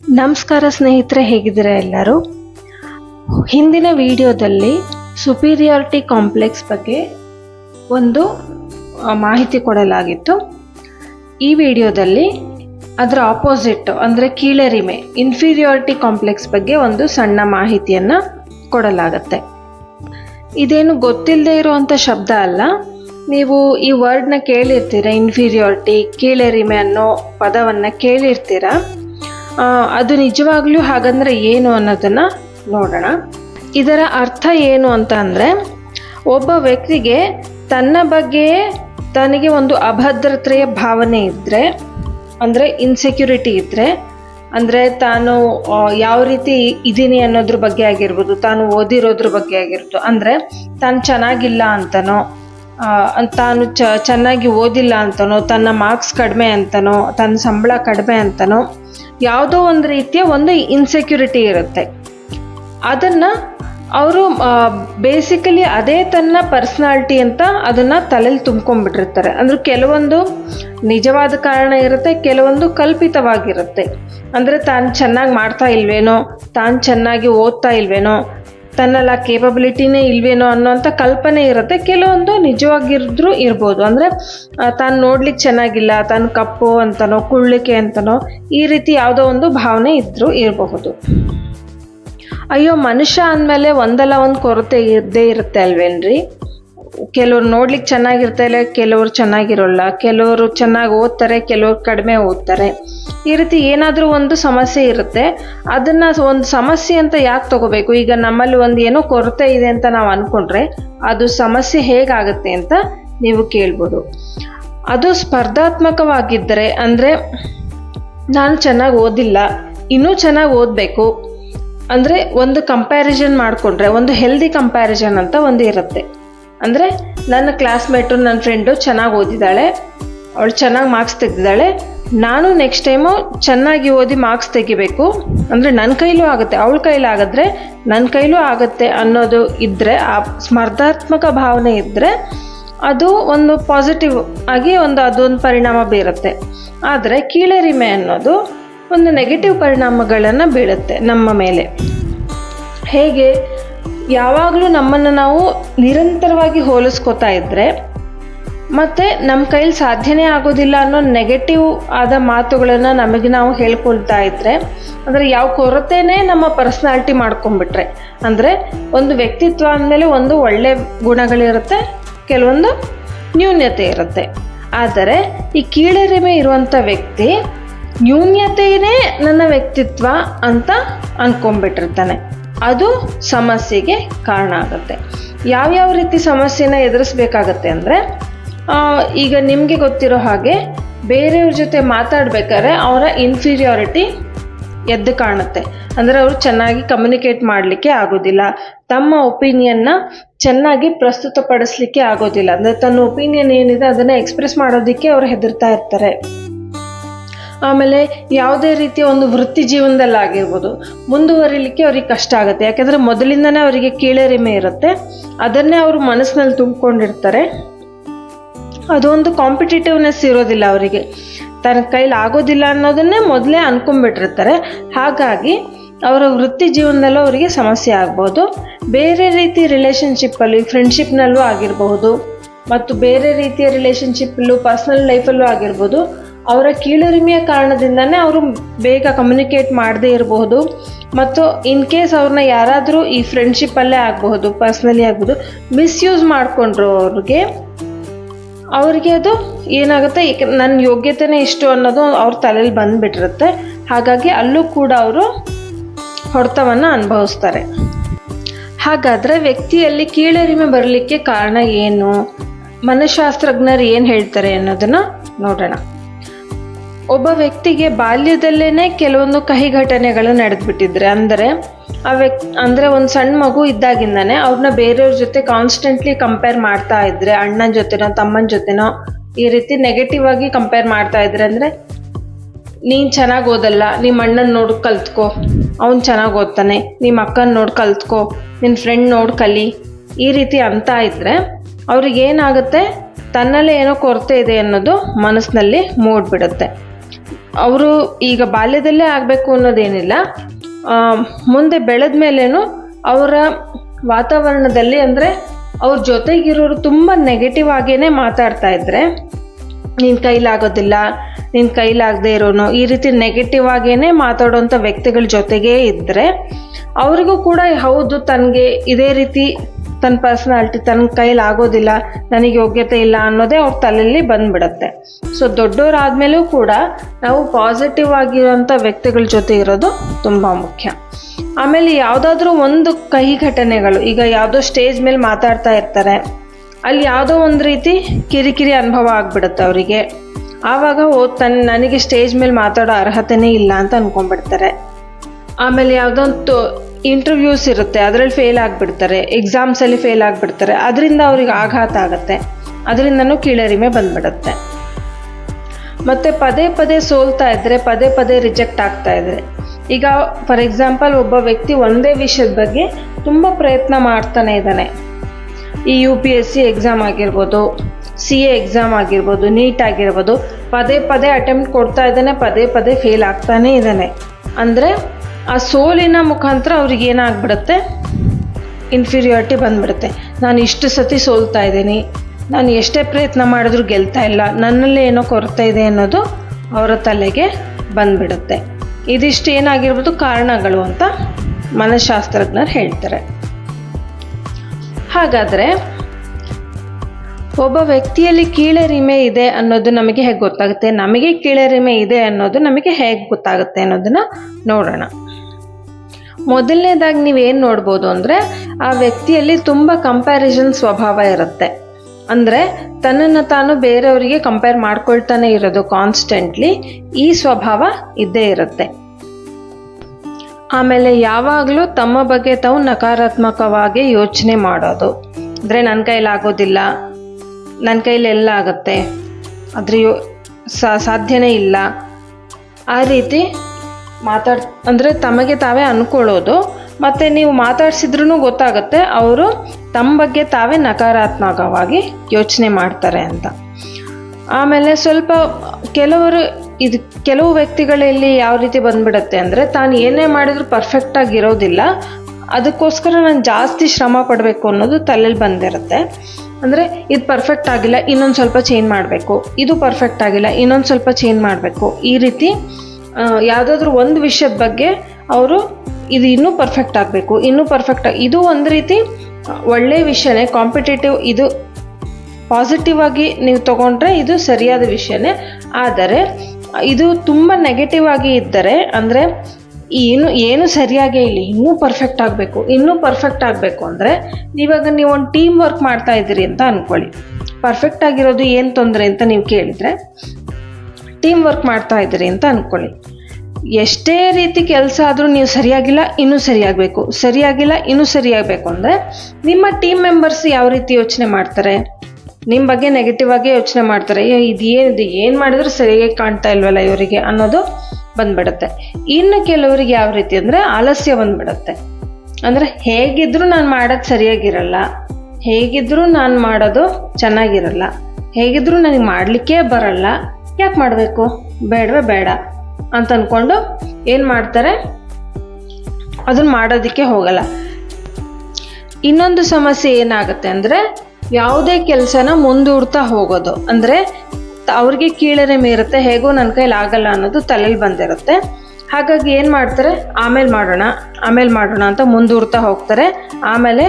ನಮಸ್ಕಾರ ಸ್ನೇಹಿತರೆ, ಹೇಗಿದ್ದೀರಾ ಎಲ್ಲರೂ? ಹಿಂದಿನ ವಿಡಿಯೋದಲ್ಲಿ ಸುಪೀರಿಯಾರಿಟಿ ಕಾಂಪ್ಲೆಕ್ಸ್ ಬಗ್ಗೆ ಒಂದು ಮಾಹಿತಿ ಕೊಡಲಾಗಿತ್ತು. ಈ ವಿಡಿಯೋದಲ್ಲಿ ಅದರ ಆಪೋಸಿಟ್ ಅಂದರೆ ಕೀಳರಿಮೆ ಇನ್ಫೀರಿಯಾರಿಟಿ ಕಾಂಪ್ಲೆಕ್ಸ್ ಬಗ್ಗೆ ಒಂದು ಸಣ್ಣ ಮಾಹಿತಿಯನ್ನು ಕೊಡಲಾಗತ್ತೆ. ಇದೇನು ಗೊತ್ತಿಲ್ಲದೆ ಇರುವಂಥ ಶಬ್ದ ಅಲ್ಲ. ನೀವು ಈ ವರ್ಡ್ನ ಕೇಳಿರ್ತೀರ ಇನ್ಫೀರಿಯಾರಿಟಿ ಕೀಳರಿಮೆ ಅನ್ನೋ ಪದವನ್ನು ಕೇಳಿರ್ತೀರ? ಅದು ನಿಜವಾಗ್ಲೂ ಹಾಗಂದ್ರೆ ಏನು ಅನ್ನೋದನ್ನು ನೋಡೋಣ. ಇದರ ಅರ್ಥ ಏನು ಅಂತ ಅಂದರೆ, ಒಬ್ಬ ವ್ಯಕ್ತಿಗೆ ತನ್ನ ಬಗ್ಗೆಯೇ ತನಗೆ ಒಂದು ಅಭದ್ರತೆಯ ಭಾವನೆ ಇದ್ದರೆ ಅಂದರೆ ಇನ್ಸೆಕ್ಯೂರಿಟಿ ಇದ್ದರೆ ಅಂದರೆ ತಾನು ಯಾವ ರೀತಿ ಇದ್ದೀನಿ ಅನ್ನೋದ್ರ ಬಗ್ಗೆ ಆಗಿರ್ಬೋದು, ತಾನು ಓದಿರೋದ್ರ ಬಗ್ಗೆ ಆಗಿರ್ಬೋದು, ಅಂದರೆ ತಾನು ಚೆನ್ನಾಗಿಲ್ಲ ಅಂತನೋ ತಾನು ಚೆನ್ನಾಗಿ ಓದಿಲ್ಲ ಅಂತನೋ, ತನ್ನ ಮಾರ್ಕ್ಸ್ ಕಡಿಮೆ ಅಂತನೋ, ತನ್ನ ಸಂಬಳ ಕಡಿಮೆ ಅಂತನೋ, ಯಾವುದೋ ಒಂದು ರೀತಿಯ ಒಂದು ಇನ್ಸೆಕ್ಯೂರಿಟಿ ಇರುತ್ತೆ. ಅದನ್ನು ಅವರು ಬೇಸಿಕಲಿ ಅದೇ ತನ್ನ ಪರ್ಸ್ನಾಲ್ಟಿ ಅಂತ ಅದನ್ನು ತಲೆಯಲ್ಲಿ ತುಂಬ್ಕೊಂಡ್ಬಿಟ್ಟಿರ್ತಾರೆ. ಅಂದರೆ ಕೆಲವೊಂದು ನಿಜವಾದ ಕಾರಣ ಇರುತ್ತೆ, ಕೆಲವೊಂದು ಕಲ್ಪಿತವಾಗಿರುತ್ತೆ. ಅಂದರೆ ತಾನು ಚೆನ್ನಾಗಿ ಮಾಡ್ತಾ ಇಲ್ವೇನೋ, ತಾನು ಚೆನ್ನಾಗಿ ಓದ್ತಾ ಇಲ್ವೇನೋ ತನ್ನಲ್ಲಿ ಆ ಕೇಪಬಿಲಿಟಿನೇ ಇಲ್ವೇನೋ ಅನ್ನೋಂಥ ಕಲ್ಪನೆ ಇರುತ್ತೆ. ಕೆಲವೊಂದು ನಿಜವಾಗಿದ್ರು ಇರ್ಬೋದು. ಅಂದರೆ ತಾನು ನೋಡ್ಲಿಕ್ಕೆ ಚೆನ್ನಾಗಿಲ್ಲ, ತಾನು ಕಪ್ಪು ಅಂತನೋ, ಕುಳ್ಳಿಕೆ ಅಂತನೋ, ಈ ರೀತಿ ಯಾವುದೋ ಒಂದು ಭಾವನೆ ಇದ್ದರೂ ಇರಬಹುದು. ಅಯ್ಯೋ, ಮನುಷ್ಯ ಅಂದಮೇಲೆ ಒಂದಲ್ಲ ಒಂದು ಕೊರತೆ ಇದ್ದೇ ಇರುತ್ತೆ ಅಲ್ವೇನ್ರಿ? ಕೆಲವ್ರು ನೋಡ್ಲಿಕ್ಕೆ ಚೆನ್ನಾಗಿರ್ತಾರೆ, ಕೆಲವ್ರು ಚೆನ್ನಾಗಿರೋಲ್ಲ, ಕೆಲವರು ಚೆನ್ನಾಗಿ ಓದ್ತಾರೆ, ಕೆಲವ್ರು ಕಡಿಮೆ ಓದ್ತಾರೆ. ಈ ರೀತಿ ಏನಾದರೂ ಒಂದು ಸಮಸ್ಯೆ ಇರುತ್ತೆ, ಅದನ್ನು ಒಂದು ಸಮಸ್ಯೆ ಅಂತ ಯಾಕೆ ತಗೋಬೇಕು? ಈಗ ನಮ್ಮಲ್ಲಿ ಒಂದು ಏನೋ ಕೊರತೆ ಇದೆ ಅಂತ ನಾವು ಅಂದ್ಕೊಂಡ್ರೆ ಅದು ಸಮಸ್ಯೆ ಹೇಗಾಗುತ್ತೆ ಅಂತ ನೀವು ಕೇಳ್ಬೋದು. ಅದು ಸ್ಪರ್ಧಾತ್ಮಕವಾಗಿದ್ದರೆ ಅಂದರೆ ನಾನು ಚೆನ್ನಾಗಿ ಓದಿಲ್ಲ, ಇನ್ನೂ ಚೆನ್ನಾಗಿ ಓದಬೇಕು, ಅಂದರೆ ಒಂದು ಕಂಪ್ಯಾರಿಸನ್ ಮಾಡಿಕೊಂಡ್ರೆ, ಒಂದು ಹೆಲ್ದಿ ಕಂಪ್ಯಾರಿಸನ್ ಅಂತ ಒಂದು ಇರುತ್ತೆ. ಅಂದರೆ ನನ್ನ ಕ್ಲಾಸ್ಮೇಟು ನನ್ನ ಫ್ರೆಂಡು ಚೆನ್ನಾಗಿ ಓದಿದ್ದಾಳೆ, ಅವಳು ಚೆನ್ನಾಗಿ ಮಾರ್ಕ್ಸ್ ತೆಗೆದಿದ್ದಾಳೆ ನಾನು ನೆಕ್ಸ್ಟ್ ಟೈಮು ಚೆನ್ನಾಗಿ ಓದಿ ಮಾರ್ಕ್ಸ್ ತೆಗಿಬೇಕು. ಅಂದರೆ ನನ್ನ ಕೈಲೂ ಆಗುತ್ತೆ, ಅವಳ ಕೈಲಾಗಿದ್ರೆ ನನ್ನ ಕೈಲೂ ಆಗುತ್ತೆ ಅನ್ನೋದು ಇದ್ದರೆ ಆ ಸ್ಪರ್ಧಾತ್ಮಕ ಭಾವನೆ ಇದ್ದರೆ ಅದು ಒಂದು ಪಾಸಿಟಿವ್ ಆಗಿ ಒಂದು ಅದೊಂದು ಪರಿಣಾಮ ಬೀರುತ್ತೆ. ಆದರೆ ಕೀಳರಿಮೆ ಅನ್ನೋದು ಒಂದು ನೆಗೆಟಿವ್ ಪರಿಣಾಮಗಳನ್ನು ಬೀಳುತ್ತೆ ನಮ್ಮ ಮೇಲೆ. ಹೇಗೆ? ಯಾವಾಗಲೂ ನಮ್ಮನ್ನು ನಾವು ನಿರಂತರವಾಗಿ ಹೋಲಿಸ್ಕೋತಾ ಇದ್ದರೆ ಮತ್ತು ನಮ್ಮ ಕೈಲಿ ಸಾಧ್ಯನೇ ಆಗೋದಿಲ್ಲ ಅನ್ನೋ ನೆಗೆಟಿವ್ ಆದ ಮಾತುಗಳನ್ನು ನಮಗೆ ನಾವು ಹೇಳ್ಕೊಳ್ತಾ ಇದ್ದರೆ ಅಂದರೆ ಯಾವ ಕೊರತೆನೇ ನಮ್ಮ ಪರ್ಸ್ನಾಲಿಟಿ ಮಾಡ್ಕೊಂಬಿಟ್ರೆ ಅಂದರೆ ಒಂದು ವ್ಯಕ್ತಿತ್ವ ಅಂದಮೇಲೆ ಒಂದು ಒಳ್ಳೆ ಗುಣಗಳಿರುತ್ತೆ, ಕೆಲವೊಂದು ನ್ಯೂನ್ಯತೆ ಇರುತ್ತೆ. ಆದರೆ ಈ ಕೀಳರಿಮೆ ಇರುವಂಥ ವ್ಯಕ್ತಿ ನ್ಯೂನ್ಯತೆಯೇ ನನ್ನ ವ್ಯಕ್ತಿತ್ವ ಅಂತ ಅಂದ್ಕೊಂಡ್ಬಿಟ್ಟಿರ್ತಾನೆ ಅದು ಸಮಸ್ಯೆಗೆ ಕಾರಣ ಆಗುತ್ತೆ. ಯಾವ್ಯಾವ ರೀತಿ ಸಮಸ್ಯೆನ ಎದುರಿಸ್ಬೇಕಾಗತ್ತೆ ಅಂದರೆ ಈಗ ನಿಮಗೆ ಗೊತ್ತಿರೋ ಹಾಗೆ ಬೇರೆಯವ್ರ ಜೊತೆ ಮಾತಾಡಬೇಕಾದ್ರೆ ಅವರ ಇನ್ಫೀರಿಯಾರಿಟಿ ಎದ್ದು ಕಾಣುತ್ತೆ. ಅಂದರೆ ಅವರು ಚೆನ್ನಾಗಿ ಕಮ್ಯುನಿಕೇಟ್ ಮಾಡಲಿಕ್ಕೆ ಆಗೋದಿಲ್ಲ. ತಮ್ಮ ಒಪಿನಿಯನ್ನ ಚೆನ್ನಾಗಿ ಪ್ರಸ್ತುತಪಡಿಸ್ಲಿಕ್ಕೆ ಆಗೋದಿಲ್ಲ. ಅಂದರೆ ತನ್ನ ಒಪಿನಿಯನ್ ಏನಿದೆ ಅದನ್ನು ಎಕ್ಸ್ಪ್ರೆಸ್ ಮಾಡೋದಕ್ಕೆ ಅವರು ಹೆದರ್ತಾ ಇರ್ತಾರೆ. ಆಮೇಲೆ ಯಾವುದೇ ರೀತಿಯ ಒಂದು ವೃತ್ತಿ ಜೀವನದಲ್ಲಿ ಆಗಿರ್ಬೋದು, ಮುಂದುವರಿಲಿಕ್ಕೆ ಅವ್ರಿಗೆ ಕಷ್ಟ ಆಗುತ್ತೆ. ಯಾಕೆಂದರೆ ಮೊದಲಿಂದನೇ ಅವರಿಗೆ ಕೀಳರಿಮೆ ಇರುತ್ತೆ. ಅದನ್ನೇ ಅವರು ಮನಸ್ಸಿನಲ್ಲಿ ತುಂಬಿಕೊಂಡಿರ್ತಾರೆ. ಅದೊಂದು ಕಾಂಪಿಟೇಟಿವ್ನೆಸ್ ಇರೋದಿಲ್ಲ ಅವರಿಗೆ. ತನ್ನ ಕೈಲಿ ಆಗೋದಿಲ್ಲ ಅನ್ನೋದನ್ನೇ ಮೊದಲೇ ಅನ್ಕೊಂಡ್ಬಿಟ್ಟಿರ್ತಾರೆ. ಹಾಗಾಗಿ ಅವರ ವೃತ್ತಿ ಜೀವನದಲ್ಲೂ ಅವರಿಗೆ ಸಮಸ್ಯೆ ಆಗ್ಬೋದು. ಬೇರೆ ರೀತಿ ರಿಲೇಷನ್ಶಿಪ್ಪಲ್ಲಿ ಫ್ರೆಂಡ್ಶಿಪ್ನಲ್ಲೂ ಆಗಿರಬಹುದು. ಮತ್ತು ಬೇರೆ ರೀತಿಯ ರಿಲೇಷನ್ಶಿಪ್ಪಲ್ಲೂ ಪರ್ಸ್ನಲ್ ಲೈಫಲ್ಲೂ ಆಗಿರ್ಬೋದು. ಅವರ ಕೀಳರಿಮೆಯ ಕಾರಣದಿಂದನೇ ಅವರು ಬೇಗ ಕಮ್ಯುನಿಕೇಟ್ ಮಾಡದೇ ಇರಬಹುದು. ಮತ್ತು ಇನ್ ಕೇಸ್ ಅವ್ರನ್ನ ಯಾರಾದರೂ ಈ ಫ್ರೆಂಡ್ಶಿಪ್ಪಲ್ಲೇ ಆಗಬಹುದು ಪರ್ಸ್ನಲಿ ಆಗ್ಬೋದು ಮಿಸ್ಯೂಸ್ ಮಾಡಿಕೊಂಡ್ರು ಅವ್ರಿಗೆ. ಅವ್ರಿಗೆ ಅದು ಏನಾಗುತ್ತೆ? ಏಕೆ ನನ್ನ ಯೋಗ್ಯತೆನೇ ಇಷ್ಟು ಅನ್ನೋದು ಅವ್ರ ತಲೆಯಲ್ಲಿ ಬಂದುಬಿಟ್ಟಿರುತ್ತೆ. ಹಾಗಾಗಿ ಅಲ್ಲೂ ಕೂಡ ಅವರು ಹೊಡೆತವನ್ನು ಅನುಭವಿಸ್ತಾರೆ. ಹಾಗಾದರೆ ವ್ಯಕ್ತಿಯಲ್ಲಿ ಕೀಳರಿಮೆ ಬರಲಿಕ್ಕೆ ಕಾರಣ ಏನು? ಮನಃಶಾಸ್ತ್ರಜ್ಞರು ಏನು ಹೇಳ್ತಾರೆ ಅನ್ನೋದನ್ನು ನೋಡೋಣ. ಒಬ್ಬ ವ್ಯಕ್ತಿಗೆ ಬಾಲ್ಯದಲ್ಲೇ ಕೆಲವೊಂದು ಕಹಿ ಘಟನೆಗಳು ನಡೆದ್ಬಿಟ್ಟಿದ್ರೆ, ಅಂದರೆ ಆ ವ್ಯಕ್ ಅಂದರೆ ಒಂದು ಸಣ್ಣ ಮಗು ಇದ್ದಾಗಿಂದಾನೆ ಅವ್ರನ್ನ ಬೇರೆಯವ್ರ ಜೊತೆ ಕಾನ್ಸ್ಟೆಂಟ್ಲಿ ಕಂಪೇರ್ ಮಾಡ್ತಾ ಇದ್ರೆ, ಅಣ್ಣನ ಜೊತೆನೋ, ತಮ್ಮನ ಜೊತೆನೋ ಈ ರೀತಿ ನೆಗೆಟಿವ್ ಆಗಿ ಕಂಪೇರ್ ಮಾಡ್ತಾ ಇದ್ರೆ ಅಂದರೆ, ನೀನು ಚೆನ್ನಾಗಿ ಓದಲ್ಲ ನಿಮ್ಮ ಅಣ್ಣನ ನೋಡಿ ಕಲ್ತ್ಕೋ, ಅವ್ನು ಚೆನ್ನಾಗಿ ಓದ್ತಾನೆ ನಿಮ್ಮ ಅಕ್ಕನ ನೋಡಿ ಕಲ್ತ್ಕೋ ನಿನ್ನ ಫ್ರೆಂಡ್ ನೋಡಿ ಕಲಿ, ಈ ರೀತಿ ಅಂತ ಇದ್ದರೆ ಅವ್ರಿಗೇನಾಗುತ್ತೆ, ತನ್ನಲ್ಲೇ ಏನೋ ಕೊರತೆ ಇದೆ ಅನ್ನೋದು ಮನಸ್ಸಿನಲ್ಲಿ ಮೂಡ್ಬಿಡುತ್ತೆ. ಅವರು ಈಗ ಬಾಲ್ಯದಲ್ಲೇ ಆಗಬೇಕು ಅನ್ನೋದೇನಿಲ್ಲ. ಮುಂದೆ ಬೆಳೆದ ಮೇಲೇನು ಅವರ ವಾತಾವರಣದಲ್ಲಿ ಅಂದರೆ ಅವ್ರ ಜೊತೆಗಿರೋರು ತುಂಬ ನೆಗೆಟಿವ್ ಆಗೇನೆ ಮಾತಾಡ್ತಾ ಇದ್ರೆ ನಿನ್ನ ಕೈಲಾಗೋದಿಲ್ಲ ನಿನ್ನ ಕೈಲಾಗದೆ ಇರೋನು, ಈ ರೀತಿ ನೆಗೆಟಿವ್ ಆಗೇನೆ ಮಾತಾಡೋಂಥ ವ್ಯಕ್ತಿಗಳ ಜೊತೆಗೇ ಇದ್ದರೆ ಅವ್ರಿಗೂ ಕೂಡ ಹೌದು, ತನಗೆ ಇದೇ ರೀತಿ ತನ್ನ ಪರ್ಸ್ನಾಲಿಟಿ ತನ್ನ ಕೈಲಿ ಆಗೋದಿಲ್ಲ, ನನಗೆ ಯೋಗ್ಯತೆ ಇಲ್ಲ ಅನ್ನೋದೇ ಅವ್ರ ತಲೆಯಲ್ಲಿ ಬಂದ್ಬಿಡತ್ತೆ. ಸೊ ದೊಡ್ಡವರಾದ್ಮೇಲೂ ಕೂಡ ನಾವು ಪಾಸಿಟಿವ್ ಆಗಿರೋಂಥ ವ್ಯಕ್ತಿಗಳ ಜೊತೆ ಇರೋದು ತುಂಬ ಮುಖ್ಯ. ಆಮೇಲೆ ಯಾವುದಾದ್ರೂ ಒಂದು ಕಹಿ ಘಟನೆಗಳು, ಈಗ ಯಾವುದೋ ಸ್ಟೇಜ್ ಮೇಲೆ ಮಾತಾಡ್ತಾ ಇರ್ತಾರೆ, ಅಲ್ಲಿ ಯಾವುದೋ ಒಂದು ರೀತಿ ಕಿರಿಕಿರಿ ಅನುಭವ ಆಗ್ಬಿಡುತ್ತೆ ಅವರಿಗೆ. ಆವಾಗ ಓ ತನ್ನ ನನಗೆ ಸ್ಟೇಜ್ ಮೇಲೆ ಮಾತಾಡೋ ಅರ್ಹತೆನೇ ಇಲ್ಲ ಅಂತ ಅನ್ಕೊಂಡ್ಬಿಡ್ತಾರೆ. ಆಮೇಲೆ ಯಾವುದೋ ಇಂಟರ್ವ್ಯೂಸ್ ಇರುತ್ತೆ, ಅದರಲ್ಲಿ ಫೇಲ್ ಆಗಿಬಿಡ್ತಾರೆ ಎಕ್ಸಾಮ್ಸಲ್ಲಿ ಫೇಲ್ ಆಗಿಬಿಡ್ತಾರೆ, ಅದರಿಂದ ಅವ್ರಿಗೆ ಆಘಾತ ಆಗುತ್ತೆ. ಅದರಿಂದನೂ ಕೀಳರಿಮೆ ಬಂದ್ಬಿಡುತ್ತೆ. ಮತ್ತು ಪದೇ ಪದೇ ಸೋಲ್ತಾ ಇದ್ದರೆ ಪದೇ ಪದೇ ರಿಜೆಕ್ಟ್ ಆಗ್ತಾ ಇದ್ದರೆ ಈಗ ಫಾರ್ ಎಕ್ಸಾಂಪಲ್ ಒಬ್ಬ ವ್ಯಕ್ತಿ ಒಂದೇ ವಿಷಯದ ಬಗ್ಗೆ ತುಂಬ ಪ್ರಯತ್ನ ಮಾಡ್ತಾನೆ ಇದ್ದಾನೆ. ಈ U P S C exam ಆಗಿರ್ಬೋದು ಸಿ ಎ ಎಕ್ಸಾಮ್ ಆಗಿರ್ಬೋದು ನೀಟ್ ಆಗಿರ್ಬೋದು, ಪದೇ ಪದೇ ಅಟೆಂಪ್ಟ್ ಕೊಡ್ತಾ ಇದ್ದಾನೆ, ಪದೇ ಪದೇ ಫೇಲ್ ಆಗ್ತಾನೇ ಇದ್ದಾನೆ. ಅಂದರೆ ಆ ಸೋಲಿನ ಮುಖಾಂತರ ಅವ್ರಿಗೆ ಏನಾಗ್ಬಿಡುತ್ತೆ? ಇನ್ಫೀರಿಯಾರಿಟಿ ಬಂದ್ಬಿಡುತ್ತೆ. ನಾನು ಇಷ್ಟು ಸತಿ ಸೋಲ್ತಾ ಇದ್ದೀನಿ. ನಾನು ಎಷ್ಟೇ ಪ್ರಯತ್ನ ಮಾಡಿದ್ರೂ ಗೆಲ್ತಾ ಇಲ್ಲ. ನನ್ನಲ್ಲೇ ಏನೋ ಕೊರತೆ ಇದೆ ಅನ್ನೋದು ಅವರ ತಲೆಗೆ ಬಂದ್ಬಿಡುತ್ತೆ. ಇದಿಷ್ಟು ಏನಾಗಿರ್ಬೋದು ಕಾರಣಗಳು ಅಂತ ಮನಃಶಾಸ್ತ್ರಜ್ಞರು ಹೇಳ್ತಾರೆ. ಹಾಗಾದರೆ ಒಬ್ಬ ವ್ಯಕ್ತಿಯಲ್ಲಿ ಕೀಳರಿಮೆ ಇದೆ ಅನ್ನೋದು ನಮಗೆ ಹೇಗೆ ಗೊತ್ತಾಗುತ್ತೆ? ನಮಗೆ ಕೀಳರಿಮೆ ಇದೆ ಅನ್ನೋದು ನಮಗೆ ಹೇಗೆ ಗೊತ್ತಾಗುತ್ತೆ ಅನ್ನೋದನ್ನ ನೋಡೋಣ. ಮೊದಲನೇದಾಗಿ ನೀವೇನು ನೋಡ್ಬೋದು ಅಂದರೆ ಆ ವ್ಯಕ್ತಿಯಲ್ಲಿ ತುಂಬ ಕಂಪ್ಯಾರಿಸನ್ ಸ್ವಭಾವ ಇರುತ್ತೆ. ಅಂದರೆ ತನ್ನನ್ನು ತಾನು ಬೇರೆಯವರಿಗೆ ಕಂಪೇರ್ ಮಾಡ್ಕೊಳ್ತಾನೆ ಇರೋದು ಕಾನ್ಸ್ಟೆಂಟ್ಲಿ ಈ ಸ್ವಭಾವ ಇದ್ದೇ ಇರುತ್ತೆ. ಆಮೇಲೆ ಯಾವಾಗಲೂ ತಮ್ಮ ಬಗ್ಗೆ ತಾವು ನಕಾರಾತ್ಮಕವಾಗಿ ಯೋಚನೆ ಮಾಡೋದು. ಅಂದರೆ ನನ್ನ ಕೈಲಿ ಆಗೋದಿಲ್ಲ ನನ್ನ ಕೈಲಿ ಎಲ್ಲ ಆಗುತ್ತೆ, ಅದ್ರ ಸಾಧ್ಯನೇ ಇಲ್ಲ. ಆ ರೀತಿ ಮಾತಾಡ್, ಅಂದರೆ ತಮಗೆ ತಾವೇ ಅಂದ್ಕೊಳ್ಳೋದು ಮತ್ತು ನೀವು ಮಾತಾಡ್ಸಿದ್ರೂ ಗೊತ್ತಾಗುತ್ತೆ, ಅವರು ತಮ್ಮ ಬಗ್ಗೆ ತಾವೇ ನಕಾರಾತ್ಮಕವಾಗಿ ಯೋಚನೆ ಮಾಡ್ತಾರೆ ಅಂತ. ಆಮೇಲೆ ಸ್ವಲ್ಪ ಕೆಲವರು ಇದು, ಕೆಲವು ವ್ಯಕ್ತಿಗಳಲ್ಲಿ ಯಾವ ರೀತಿ ಬಂದ್ಬಿಡುತ್ತೆ ಅಂದರೆ ತಾನು ಏನೇ ಮಾಡಿದರೂ ಪರ್ಫೆಕ್ಟಾಗಿ ಇರೋದಿಲ್ಲ, ಅದಕ್ಕೋಸ್ಕರ ನಾನು ಜಾಸ್ತಿ ಶ್ರಮ ಪಡಬೇಕು ಅನ್ನೋದು ತಲೆಯಲ್ಲಿ ಬಂದಿರುತ್ತೆ. ಅಂದರೆ ಇದು ಪರ್ಫೆಕ್ಟ್ ಆಗಿಲ್ಲ, ಇನ್ನೊಂದು ಸ್ವಲ್ಪ ಚೇಂಜ್ ಮಾಡಬೇಕು, ಇದು ಪರ್ಫೆಕ್ಟ್ ಆಗಿಲ್ಲ, ಇನ್ನೊಂದು ಸ್ವಲ್ಪ ಚೇಂಜ್ ಮಾಡಬೇಕು, ಈ ರೀತಿ ಯಾವುದಾದ್ರೂ ಒಂದು ವಿಷಯದ ಬಗ್ಗೆ ಅವರು ಇದು ಇನ್ನೂ ಪರ್ಫೆಕ್ಟ್ ಆಗಬೇಕು. ಇನ್ನೂ ಪರ್ಫೆಕ್ಟ್ ಇದು ಒಂದು ರೀತಿ ಒಳ್ಳೆಯ ವಿಷಯನೇ ಕಾಂಪಿಟೇಟಿವ್ ಇದು ಪಾಸಿಟಿವ್ ಆಗಿ ನೀವು ತಗೊಂಡ್ರೆ ಇದು ಸರಿಯಾದ ವಿಷಯನೇ. ಆದರೆ, ಇದು ತುಂಬ ನೆಗೆಟಿವ್ ಆಗಿ ಇದ್ದರೆ, ಅಂದರೆ ಏನು ಏನು ಸರಿಯಾಗೇ ಇಲ್ಲ. ಇನ್ನೂ ಪರ್ಫೆಕ್ಟ್ ಆಗಬೇಕು. ಇನ್ನೂ ಪರ್ಫೆಕ್ಟ್ ಆಗಬೇಕು ಅಂದರೆ ಇವಾಗ ನೀವು ಒಂದು ಟೀಮ್ ವರ್ಕ್ ಮಾಡ್ತಾ ಇದ್ದೀರಿ ಅಂತ ಅಂದ್ಕೊಳ್ಳಿ ಪರ್ಫೆಕ್ಟ್ ಆಗಿರೋದು ಏನು ತೊಂದರೆ ಅಂತ ನೀವು ಕೇಳಿದರೆ ಟೀಮ್ ವರ್ಕ್ ಮಾಡ್ತಾ ಇದ್ದೀರಿ ಅಂತ ಅಂದ್ಕೊಳ್ಳಿ ಎಷ್ಟೇ ರೀತಿ ಕೆಲಸ ಆದರೂ ನೀವು ಸರಿಯಾಗಿಲ್ಲ, ಇನ್ನೂ ಸರಿಯಾಗಬೇಕು. ಸರಿಯಾಗಿಲ್ಲ, ಇನ್ನೂ ಸರಿಯಾಗಬೇಕು ಅಂದರೆ ನಿಮ್ಮ ಟೀಮ್ ಮೆಂಬರ್ಸ್ ಯಾವ ರೀತಿ ಯೋಚನೆ ಮಾಡ್ತಾರೆ? ನಿಮ್ಮ ಬಗ್ಗೆ ನೆಗೆಟಿವ್ ಆಗಿ ಯೋಚನೆ ಮಾಡ್ತಾರೆ. ಇದು ಏನಿದೆ ಏನು ಮಾಡಿದ್ರು ಸರಿಯಾಗಿ ಕಾಣ್ತಾ ಇಲ್ವಲ್ಲ ಇವರಿಗೆ ಅನ್ನೋದು ಬಂದ್ಬಿಡುತ್ತೆ. ಇನ್ನು ಕೆಲವರಿಗೆ ಯಾವ ರೀತಿ ಅಂದರೆ ಆಲಸ್ಯ ಬಂದ್ಬಿಡುತ್ತೆ. ಅಂದರೆ ಹೇಗಿದ್ರೂ ನಾನು ಮಾಡೋದು ಸರಿಯಾಗಿರಲ್ಲ. ಹೇಗಿದ್ರೂ ನಾನು ಮಾಡೋದು ಚೆನ್ನಾಗಿರಲ್ಲ. ಹೇಗಿದ್ರೂ ನನಗೆ ಮಾಡಲಿಕ್ಕೇ ಬರಲ್ಲ. ಯಾಕೆ ಮಾಡಬೇಕು? ಬೇಡವೇ ಬೇಡ ಅಂತ ಅಂದ್ಕೊಂಡು ಏನು ಮಾಡ್ತಾರೆ? ಅದನ್ನು ಮಾಡೋದಕ್ಕೆ ಹೋಗಲ್ಲ. ಇನ್ನೊಂದು ಸಮಸ್ಯೆ ಏನಾಗುತ್ತೆ ಅಂದರೆ ಯಾವುದೇ ಕೆಲಸನ ಮುಂದೂಡ್ತಾ ಹೋಗೋದು. ಅಂದರೆ ಅವ್ರಿಗೆ ಕೀಳರಿಮೆ ಮೀರುತ್ತೆ ಹೇಗೋ ನನ್ನ ಕೈಲಿ ಆಗಲ್ಲ ಅನ್ನೋದು ತಲೆಯಲ್ಲಿ ಬಂದಿರುತ್ತೆ. ಹಾಗಾಗಿ ಏನು ಮಾಡ್ತಾರೆ? ಆಮೇಲೆ ಮಾಡೋಣ ಆಮೇಲೆ ಮಾಡೋಣ ಅಂತ ಮುಂದೂಡ್ತಾ ಹೋಗ್ತಾರೆ. ಆಮೇಲೆ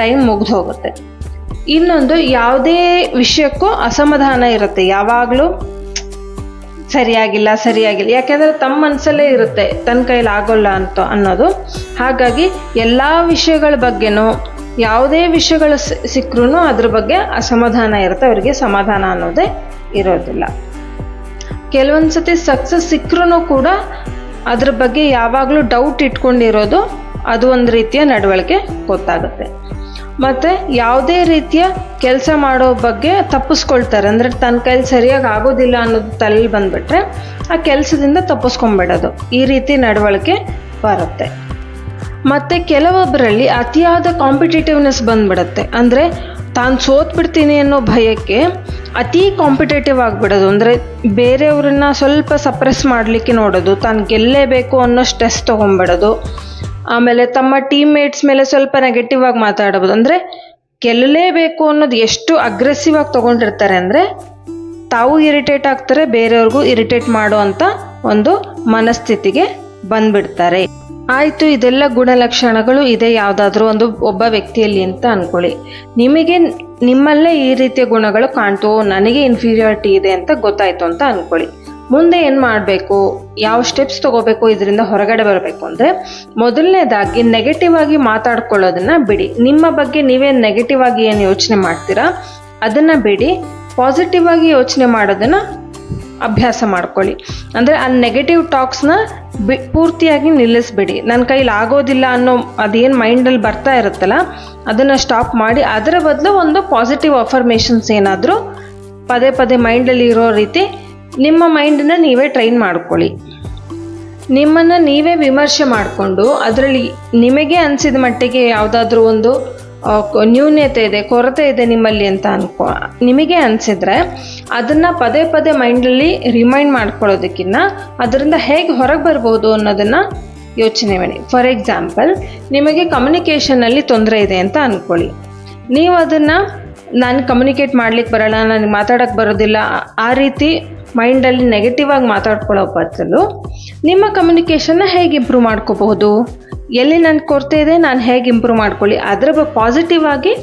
ಟೈಮ್ ಮುಗ್ದು ಹೋಗುತ್ತೆ. ಇನ್ನೊಂದು ಯಾವುದೇ ವಿಷಯಕ್ಕೂ ಅಸಮಾಧಾನ ಇರುತ್ತೆ. ಯಾವಾಗಲೂ ಸರಿಯಾಗಿಲ್ಲ ಸರಿಯಾಗಿಲ್ಲ. ಯಾಕೆಂದರೆ ತಮ್ಮ ಮನಸ್ಸಲ್ಲೇ ಇರುತ್ತೆ ತನ್ನ ಕೈಲಿ ಆಗೋಲ್ಲ ಅಂತ ಅನ್ನೋದು. ಹಾಗಾಗಿ ಎಲ್ಲ ವಿಷಯಗಳ ಬಗ್ಗೆನೂ, ಯಾವುದೇ ವಿಷಯಗಳು ಸಿಕ್ಕರೂ ಅದ್ರ ಬಗ್ಗೆ ಅಸಮಾಧಾನ ಇರುತ್ತೆ, ಅವರಿಗೆ ಸಮಾಧಾನ ಅನ್ನೋದೇ ಇರೋದಿಲ್ಲ. ಕೆಲವೊಂದು ಸತಿ ಸಕ್ಸಸ್ ಸಿಕ್ಕರೂ ಕೂಡ ಅದ್ರ ಬಗ್ಗೆ ಯಾವಾಗಲೂ ಡೌಟ್ ಇಟ್ಕೊಂಡಿರೋದು, ಅದು ಒಂದು ರೀತಿಯ ನಡವಳಿಕೆ ಗೊತ್ತಾಗುತ್ತೆ. ಮತ್ತು ಯಾವುದೇ ರೀತಿಯ ಕೆಲಸ ಮಾಡೋ ಬಗ್ಗೆ ತಪ್ಪಿಸ್ಕೊಳ್ತಾರೆ. ಅಂದರೆ ತನ್ನ ಕೈಲಿ ಸರಿಯಾಗಿ ಆಗೋದಿಲ್ಲ ಅನ್ನೋದು ತಲೆಯಲ್ಲಿ ಬಂದುಬಿಟ್ರೆ ಆ ಕೆಲಸದಿಂದ ತಪ್ಪಿಸ್ಕೊಂಬಿಡೋದು. ಈ ರೀತಿ ನಡವಳಿಕೆ ಬರುತ್ತೆ. ಮತ್ತು ಕೆಲವೊಬ್ಬರಲ್ಲಿ ಅತಿಯಾದ ಕಾಂಪಿಟೇಟಿವ್ನೆಸ್ ಬಂದ್ಬಿಡುತ್ತೆ. ಅಂದರೆ ತಾನು ಸೋತ್ಬಿಡ್ತೀನಿ ಅನ್ನೋ ಭಯಕ್ಕೆ ಅತಿ ಕಾಂಪಿಟೇಟಿವ್ ಆಗಿಬಿಡೋದು. ಅಂದರೆ ಬೇರೆಯವ್ರನ್ನ ಸ್ವಲ್ಪ ಸಪ್ರೆಸ್ ಮಾಡಲಿಕ್ಕೆ ನೋಡೋದು. ತಾನು ಗೆಲ್ಲೇಬೇಕು ಅನ್ನೋ ಸ್ಟ್ರೆಸ್ ತೊಗೊಂಬಿಡೋದು. ಆಮೇಲೆ ತಮ್ಮ ಟೀಮ್ ಮೇಟ್ಸ್ ಮೇಲೆ ಸ್ವಲ್ಪ ನೆಗೆಟಿವ್ ಆಗಿ ಮಾತಾಡಬಹುದು ಅಂದರೆ ಗೆಲ್ಲಲೇಬೇಕು ಅನ್ನೋದು ಎಷ್ಟು ಅಗ್ರೆಸಿವ್ ಆಗಿ ತೊಗೊಂಡಿರ್ತಾರೆ ಅಂದರೆ ತಾವು ಇರಿಟೇಟ್ ಆಗ್ತಾರೆ, ಬೇರೆಯವ್ರಿಗೂ ಇರಿಟೇಟ್ ಮಾಡೋ ಅಂತ ಒಂದು ಮನಸ್ಥಿತಿಗೆ ಬಂದ್ಬಿಡ್ತಾರೆ. ಆಯಿತು, ಇದೆಲ್ಲ ಗುಣಲಕ್ಷಣಗಳು, ಇದೆ ಯಾವುದಾದ್ರೂ ಒಂದು ಒಬ್ಬ ವ್ಯಕ್ತಿಯಲ್ಲಿ ಅಂತ ಅಂದ್ಕೊಳ್ಳಿ ನಿಮಗೆ ನಿಮ್ಮಲ್ಲೇ ಈ ರೀತಿಯ ಗುಣಗಳು ಕಾಣ್ತು, ನನಗೆ ಇನ್ಫೀರಿಯಾರಿಟಿ ಇದೆ ಅಂತ ಗೊತ್ತಾಯ್ತು ಅಂತ ಅಂದ್ಕೊಳ್ಳಿ ಮುಂದೆ ಏನು ಮಾಡಬೇಕು? ಯಾವ ಸ್ಟೆಪ್ಸ್ ತಗೋಬೇಕು ಇದರಿಂದ ಹೊರಗಡೆ ಬರಬೇಕು ಅಂದರೆ ಮೊದಲನೇದಾಗಿ ನೆಗೆಟಿವ್ ಆಗಿ ಮಾತಾಡ್ಕೊಳ್ಳೋದನ್ನ ಬಿಡಿ. ನಿಮ್ಮ ಬಗ್ಗೆ ನೀವೇ ನೆಗೆಟಿವ್ ಆಗಿ ಏನು ಯೋಚನೆ ಮಾಡ್ತೀರಾ, ಅದನ್ನು ಬಿಡಿ. ಪಾಸಿಟಿವ್ ಆಗಿ ಯೋಚನೆ ಮಾಡೋದನ್ನು ಅಭ್ಯಾಸ ಮಾಡ್ಕೊಳ್ಳಿ. ಅಂದರೆ ಆ ನೆಗೆಟಿವ್ ಟಾಕ್ಸ್ನ ಬಿ, ಪೂರ್ತಿಯಾಗಿ ನಿಲ್ಲಿಸ್ಬಿಡಿ. ನನ್ನ ಕೈಲಿ ಆಗೋದಿಲ್ಲ ಅನ್ನೋ ಅದೇನು ಮೈಂಡಲ್ಲಿ ಬರ್ತಾ ಇರುತ್ತಲ್ಲ, ಅದನ್ನು ಸ್ಟಾಪ್ ಮಾಡಿ. ಅದರ ಬದಲು ಒಂದು ಪಾಸಿಟಿವ್ ಅಫರ್ಮೇಷನ್ಸ್ ಏನಾದರೂ ಪದೇ ಪದೇ ಮೈಂಡಲ್ಲಿ ಇರೋ ರೀತಿ ನಿಮ್ಮ ಮೈಂಡನ್ನ ನೀವೇ ಟ್ರೈನ್ ಮಾಡ್ಕೊಳ್ಳಿ. ನಿಮ್ಮನ್ನು ನೀವೇ ವಿಮರ್ಶೆ ಮಾಡಿಕೊಂಡು ಅದರಲ್ಲಿ ನಿಮಗೆ ಅನಿಸಿದ ಮಟ್ಟಿಗೆ ಯಾವುದಾದ್ರೂ ಒಂದು ನ್ಯೂನ್ಯತೆ ಇದೆ, ಕೊರತೆ ಇದೆ ನಿಮ್ಮಲ್ಲಿ ಅಂತ ಅನ್ಕೊ, ನಿಮಗೆ ಅನಿಸಿದ್ರೆ ಅದನ್ನು ಪದೇ ಪದೇ ಮೈಂಡಲ್ಲಿ ರಿಮೈಂಡ್ ಮಾಡ್ಕೊಳ್ಳೋದಕ್ಕಿಂತ ಅದರಿಂದ ಹೇಗೆ ಹೊರಗೆ ಬರ್ಬೋದು ಅನ್ನೋದನ್ನು ಯೋಚನೆ ಮಾಡಿ. ಫಾರ್ ಎಕ್ಸಾಂಪಲ್ ನಿಮಗೆ ಕಮ್ಯುನಿಕೇಷನಲ್ಲಿ ತೊಂದರೆ ಇದೆ ಅಂತ ಅಂದ್ಕೊಳ್ಳಿ ನೀವು ಅದನ್ನು, ನಾನು ಕಮ್ಯುನಿಕೇಟ್ ಮಾಡ್ಲಿಕ್ಕೆ ಬರೋಲ್ಲ ನನಗೆ ಮಾತಾಡೋಕ್ಕೆ ಬರೋದಿಲ್ಲ ಆ ರೀತಿ ಮೈಂಡಲ್ಲಿ ನೆಗೆಟಿವ್ ಆಗಿ ಮಾತಾಡ್ಕೊಳ್ಳೋ ಬದಲು ನಿಮ್ಮ ಕಮ್ಯುನಿಕೇಷನ್ನ ಹೇಗೆ ಇಂಪ್ರೂವ್ ಮಾಡ್ಕೋಬಹುದು? ಎಲ್ಲಿ ನನ್ನ ಕೊರತೆ ಇದೆ, ನಾನು ಹೇಗೆ ಇಂಪ್ರೂವ್ ಮಾಡ್ಕೊಳ್ಳಿ? ಅದರ ಪಾಸಿಟಿವ್ ಆಗಿ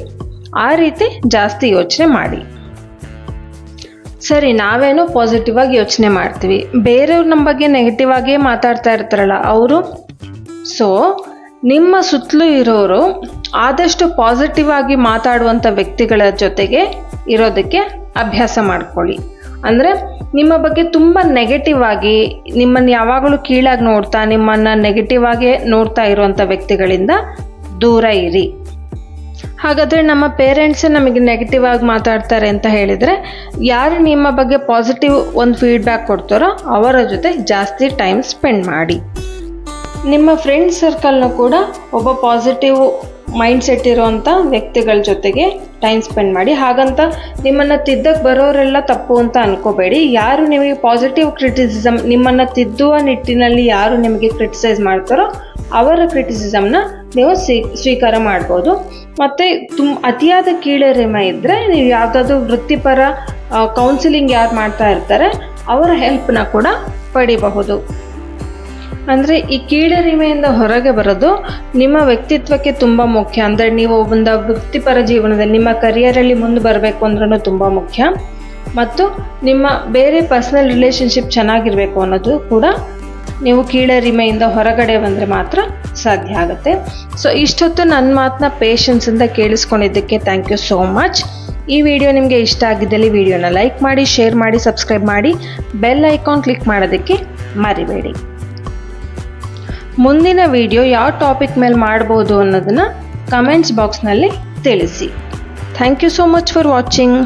ಆ ರೀತಿ ಜಾಸ್ತಿ ಯೋಚನೆ ಮಾಡಿ. ಸರಿ, ನಾವೇನೋ ಪಾಸಿಟಿವ್ ಆಗಿ ಯೋಚನೆ ಮಾಡ್ತೀವಿ. ಬೇರೆಯವ್ರ ನಮ್ಮ ಬಗ್ಗೆ ನೆಗೆಟಿವ್ ಆಗಿ ಮಾತಾಡ್ತಾ ಇರ್ತಾರಲ್ಲ, ಅವರು? ಸೊ ನಿಮ್ಮ ಸುತ್ತಲೂ ಇರೋರು ಆದಷ್ಟು ಪಾಸಿಟಿವ್ ಆಗಿ ಮಾತಾಡುವಂಥ ವ್ಯಕ್ತಿಗಳ ಜೊತೆಗೆ ಇರೋದಕ್ಕೆ ಅಭ್ಯಾಸ ಮಾಡ್ಕೊಳ್ಳಿ. ಅಂದರೆ ನಿಮ್ಮ ಬಗ್ಗೆ ತುಂಬ ನೆಗೆಟಿವ್ ಆಗಿ ನಿಮ್ಮನ್ನು ಯಾವಾಗಲೂ ಕೀಳಾಗಿ ನೋಡ್ತಾ, ನಿಮ್ಮನ್ನು ನೆಗೆಟಿವ್ ಆಗೇ ನೋಡ್ತಾ ಇರುವಂಥ ವ್ಯಕ್ತಿಗಳಿಂದ ದೂರ ಇರಿ. ಹಾಗಾದರೆ ನಮ್ಮ ಪೇರೆಂಟ್ಸೇ ನಮಗೆ ನೆಗೆಟಿವ್ ಆಗಿ ಮಾತಾಡ್ತಾರೆ ಅಂತ ಹೇಳಿದರೆ, ಯಾರು ನಿಮ್ಮ ಬಗ್ಗೆ ಪಾಸಿಟಿವ್ ಒಂದು ಫೀಡ್ಬ್ಯಾಕ್ ಕೊಡ್ತಾರೋ ಅವರ ಜೊತೆ ಜಾಸ್ತಿ ಟೈಮ್ ಸ್ಪೆಂಡ್ ಮಾಡಿ. ನಿಮ್ಮ ಫ್ರೆಂಡ್ ಸರ್ಕಲ್ನ ಕೂಡ ಒಬ್ಬ ಪಾಸಿಟಿವ್ ಮೈಂಡ್ ಸೆಟ್ ಇರೋವಂಥ ವ್ಯಕ್ತಿಗಳ ಜೊತೆಗೆ ಟೈಮ್ ಸ್ಪೆಂಡ್ ಮಾಡಿ. ಹಾಗಂತ ನಿಮ್ಮನ್ನು ತಿದ್ದಕ್ಕೆ ಬರೋರೆಲ್ಲ ತಪ್ಪು ಅಂತ ಅನ್ಕೋಬೇಡಿ. ಯಾರು ನಿಮಗೆ ಪಾಸಿಟಿವ್ ಕ್ರಿಟಿಸಿಸಮ್ ನಿಮ್ಮನ್ನು ತಿದ್ದುವ ನಿಟ್ಟಿನಲ್ಲಿ ಯಾರು ನಿಮಗೆ ಕ್ರಿಟಿಸೈಸ್ ಮಾಡ್ತಾರೋ ಅವರ ಕ್ರಿಟಿಸಿಸಮ್ನ ನೀವು ಸ್ವೀ, ಸ್ವೀಕಾರ ಮಾಡ್ಬೋದು. ಮತ್ತು ತುಂಬ ಅತಿಯಾದ ಕೀಳರಿಮೆ ಇದ್ದರೆ ನೀವು ಯಾವುದಾದ್ರು ವೃತ್ತಿಪರ ಕೌನ್ಸಿಲಿಂಗ್ ಯಾರು ಮಾಡ್ತಾ ಇರ್ತಾರೆ, ಅವರ ಹೆಲ್ಪ್ನ ಕೂಡ ಪಡಿಬಹುದು. ಅಂದರೆ ಈ ಕೀಳರಿಮೆಯಿಂದ ಹೊರಗೆ ಬರೋದು ನಿಮ್ಮ ವ್ಯಕ್ತಿತ್ವಕ್ಕೆ ತುಂಬ ಮುಖ್ಯ. ಅಂದರೆ ನೀವು ಒಂದು ವೃತ್ತಿಪರ ಜೀವನದಲ್ಲಿ ನಿಮ್ಮ ಕರಿಯರಲ್ಲಿ ಮುಂದೆ ಬರಬೇಕು ಅಂದ್ರೂ ತುಂಬ ಮುಖ್ಯ. ಮತ್ತು ನಿಮ್ಮ ಬೇರೆ ಪರ್ಸ್ನಲ್ ರಿಲೇಷನ್ಶಿಪ್ ಚೆನ್ನಾಗಿರಬೇಕು ಅನ್ನೋದು ಕೂಡ ನೀವು ಕೀಳರಿಮೆಯಿಂದ ಹೊರಗಡೆ ಬಂದರೆ ಮಾತ್ರ ಸಾಧ್ಯ ಆಗುತ್ತೆ. ಸೊ ಇಷ್ಟೊತ್ತು ನನ್ನ ಮಾತನ್ನ ಪೇಷನ್ಸಿಂದ ಕೇಳಿಸ್ಕೊಂಡಿದ್ದಕ್ಕೆ ಥ್ಯಾಂಕ್ ಯು ಸೋ ಮಚ್ ಈ ವಿಡಿಯೋ ನಿಮಗೆ ಇಷ್ಟ ಆಗಿದ್ದಲ್ಲಿ ವಿಡಿಯೋನ ಲೈಕ್ ಮಾಡಿ ಶೇರ್ ಮಾಡಿ ಸಬ್ಸ್ಕ್ರೈಬ್ ಮಾಡಿ ಬೆಲ್ ಐಕಾನ್ ಕ್ಲಿಕ್ ಮಾಡೋದಕ್ಕೆ ಮರಿಬೇಡಿ. ಮುಂದಿನ ವಿಡಿಯೋ ಯಾವ ಟಾಪಿಕ್ ಮೇಲೆ ಮಾಡ್ಬೋದು ಅನ್ನೋದನ್ನು ಕಮೆಂಟ್ಸ್ ಬಾಕ್ಸ್ನಲ್ಲಿ ತಿಳಿಸಿ. Thank you so much for watching